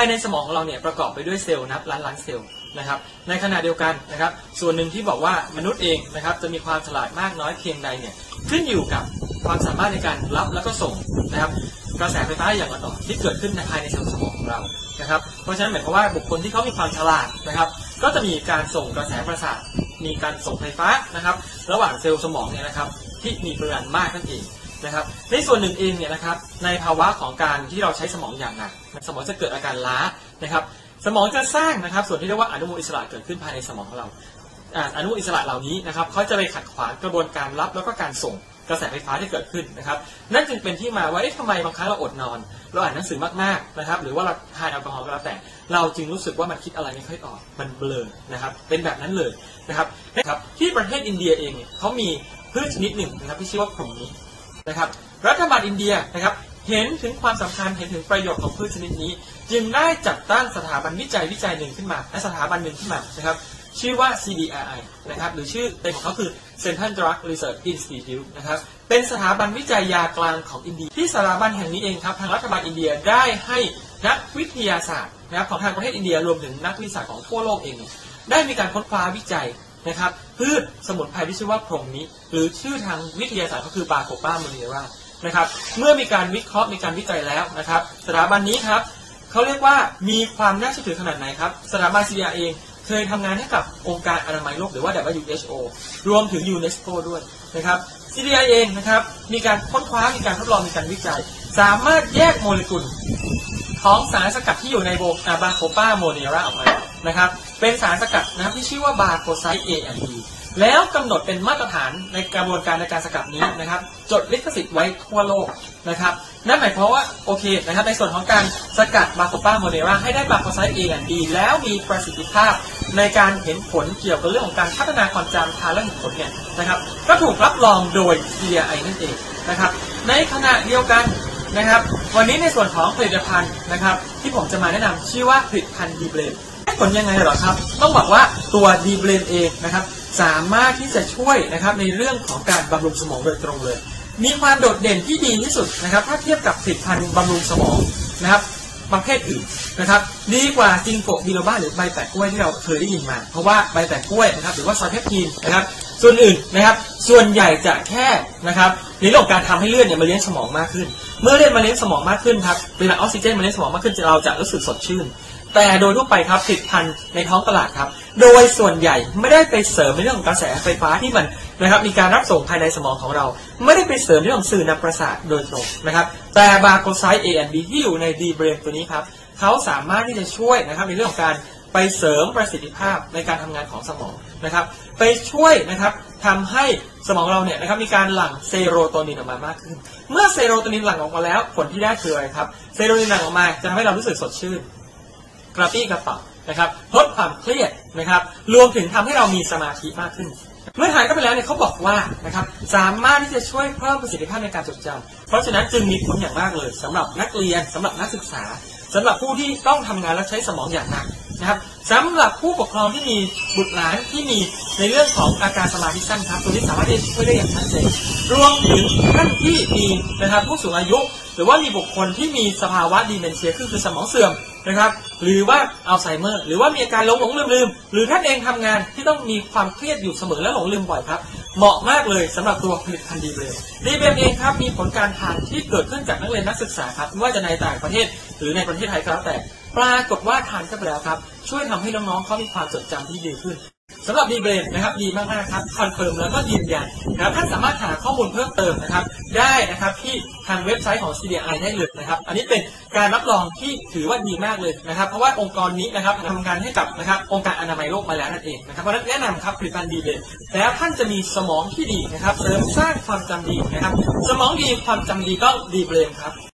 ายในสมองของเราเนี่ยประกอบไปด้วยเซลล์นับล้านล้านเซลล์นะครับในขณะเดียวกันนะครับ ส่วนหนึ่งที่บอกว่ามนุษย์เองนะครับจะมีความฉลาดมากน้อยเพียงใดเนี่ยขึ้นอยู่กับความสามารถในการรับแล้วก็ส่งนะครับกระแสไฟฟ้าอย่างต่อที่เกิดขึ้นในภายในสมองของเรานะครับเพราะฉะนั้นหมายความว่าบุคคลที่เขามีความฉลาดนะครับ ก็จะมีการส่งกระแสประสาทมีการส่งไฟฟ้านะครับ ระหว่างเซลล์สมองเนี่ยนะครับที่มีปริมาณมากนั่นเอง นะครับ ในส่วนหนึ่งเองเนี่ยนะครับ ในภาวะของการที่เราใช้สมองอย่างหนัก สมองจะเกิดอาการล้านะครับ สมองจะสร้างนะครับ ส่วนที่เรียกว่าอนุมูลอิสระเกิดขึ้นภายในสมองของเราอนุมูลอิสระเหล่านี้นะครับเขาจะไปขัดขวางกระบวนการรับแล้วก็การส่งกระแสไฟฟ้าที่เกิดขึ้นนะครับ นั่นจึงเป็นที่มาว่าเอ๊ะทำไมบางครั้งเราอดนอน เราอ่านหนังสือมากๆนะครับ หรือว่าเราทานแอลกอฮอล์ก็แล้วแต่ เราจึงรู้สึกว่ามันคิดอะไรไม่ค่อยออก มันเบลอนะครับ เป็นแบบนั้นเลยนะครับนะครับที่ประเทศอินเดียเองเนี่ยเขามีพืชชนิดหนึ่งนะครับที่ชื่อว่าพรหมนี้ นะครับ รัฐบาลอินเดียนะครับเห็นถึงความสำคัญเห็นถึงประโยชน์ของพืชชนิดนี้ จึงได้จัดตั้งสถาบันวิจัยวิจัยหนึ่งขึ้นมาและสถาบันหนึ่งขึ้นมานะครับชื่อว่า CDRI นะครับหรือชื่อเต็มของเขาคือ Central Drug Research Institute นะครับเป็นสถาบันวิจัยยากลางของอินเดีย ที่สถาบันแห่งนี้เองครับทางรัฐบาลอินเดียได้ให้นักวิทยาศาสตร์นะครับของทางประเทศอินเดียรวมถึงนักวิทยาศาสตร์ของทั่วโลกเอง ได้มีการค้นคว้าวิจัย นะครับพืชสมุนไพรที่ชื่อว่าพรหมนี้หรือชื่อทางวิทยาศาสตร์ก็คือบาโคป้าโมเนรานะครับ เมื่อมีการวิเคราะห์มีการวิจัยแล้วนะครับ สถาบันนี้ครับเขาเรียกว่ามีความน่าเชื่อถือขนาดไหนครับ สถาบัน CDR เองเคยทำงานให้กับองค์การอนามัยโลกหรือว่า WHO รวมถึง UNESCO ด้วยนะครับ CDR เองนะครับ มีการค้นคว้ามีการทดลองมีการวิจัย สามารถแยกโมเลกุลของสารสกัดที่อยู่ในโบาโคป้าโมเนราออกมา นะครับ เป็นสารสกัดนะครับที่ชื่อว่าบาโคไซต์ A and B แล้วกำหนดเป็นมาตรฐานในกระบวนการในการสกัดนี้นะครับ จดลิขสิทธิ์ไว้ทั่วโลกนะครับ นั่นหมายความว่าโอเคนะครับ ในส่วนของการสกัดบาโคป้าโมเดราให้ได้บาโคไซต์ A และ B แล้วมีประสิทธิภาพในการเห็นผลเกี่ยวกับเรื่องของการพัฒนาความจำทางและเห็นผลเนี่ยนะครับก็ถูกรับรองโดย CDI นั่นเองนะครับ ในขณะเดียวกันนะครับ วันนี้ในส่วนของผลิตภัณฑ์นะครับ ที่ผมจะมาแนะนำชื่อว่าผลิตภัณฑ์ดีเบล ผลยังไงเหรอครับ ต้องบอกว่าตัวดีเบลนเองนะครับสามารถที่จะช่วยนะครับในเรื่องของการบำรุงสมองโดยตรงเลย มีความโดดเด่นที่ดีที่สุดนะครับ ถ้าเทียบกับผลิตภัณฑ์บำรุงสมองนะครับประเภทอื่นนะครับ ดีกว่าจิงโกบิโลบ้าหรือใบแปะกล้วยที่เราเคยได้ยินมา เพราะว่าใบแปะกล้วยนะครับหรือว่าซอยเพปทีนนะครับ ส่วนอื่นนะครับ ส่วนใหญ่จะแค่นะครับในเรื่องของการทำให้เลือดเนี่ยมาเลี้ยงสมองมากขึ้น เมื่อเลือดมาเลี้ยงสมองมากขึ้นครับเวลาออกซิเจนมาเลี้ยงสมองมากขึ้นเราจะรู้สึกสดชื่น แต่โดยทั่วไปครับผลิตภัณฑ์ในท้องตลาดครับ โดยส่วนใหญ่ไม่ได้ไปเสริมในเรื่องของกระแสไฟฟ้าที่มันนะครับมีการรับส่งภายในสมองของเรา ไม่ได้ไปเสริมในเรื่องของสื่อนำประสาทโดยตรงนะครับ แต่บาโคไซต์ A and B ที่อยู่ในดีเบรนตัวนี้ครับเขาสามารถที่จะช่วยนะครับในเรื่องของการไปเสริมประสิทธิภาพในการทำงานของสมองนะครับ ไปช่วยนะครับทำให้สมองเราเนี่ยนะครับมีการหลั่งเซโรโทนินออกมามากขึ้น เมื่อเซโรโทนินหลั่งออกมาแล้ว ผลที่ได้คืออะไรครับ เซโรโทนินหลั่งออกมาจะทำให้เรารู้สึกสดชื่น กระปี้กระเป๋านะครับลดความเครียดนะครับ รวมถึงทำให้เรามีสมาธิมากขึ้น เมื่อทานเข้าไปแล้วเนี่ยเขาบอกว่านะครับสามารถที่จะช่วยเพิ่มประสิทธิภาพในการจดจำเพราะฉะนั้นจึงมีผลอย่างมากเลยสำหรับนักเรียนสำหรับนักศึกษาสำหรับผู้ที่ต้องทำงานและใช้สมองอย่างหนักนะครับสำหรับผู้ปกครองที่มีบุตรหลานที่มีในเรื่องของอาการสมาธิสั้นครับตัวนี้สามารถที่จะช่วยได้อย่างชัดเจนรวมถึงท่านที่มีนะครับผู้สูงอายุ หรือว่ามีบุคคลที่มีสภาวะดีเมนเชียคือสมองเสื่อม นะครับ หรือว่าอัลไซเมอร์หรือว่ามีอาการหลงหลงลืมลืมหรือท่านเองทำงานที่ต้องมีความเครียดอยู่เสมอและหลงลืมบ่อยครับ เหมาะมากเลยสำหรับตัวผลิตภัณฑ์ดีเบลดีเบลเองครับมีผลการทานที่เกิดขึ้นจากนักเรียนนักศึกษาครับไม่ว่าจะในต่างประเทศ หรือในประเทศไทยก็แล้วแต่ ปรากฏว่าทานเข้าไปแล้วครับ ช่วยทำให้น้องๆเขามีความจดจำที่ดีขึ้น สำหรับดีเบรนนะครับดีมากๆครับคอนเฟิร์มแล้วก็ยืนยันนะครับท่านสามารถหาข้อมูลเพิ่มเติมนะครับ ได้นะครับที่ทางเว็บไซต์ของ CDI ได้เลยนะครับ อันนี้เป็นการรับรองที่ถือว่าดีมากเลยนะครับ เพราะว่าองค์กรนี้นะครับทำงานให้กับนะครับองค์การอนามัยโลกมาแล้วนั่นเองนะครับเพราะนั้นแนะนำครับผลิตภัณฑ์ดีเบรนแล้วท่านจะมีสมองที่ดีนะครับเสริมสร้างความจำดีนะครับ สมองดีความจำดีก็ดีเบรนครับ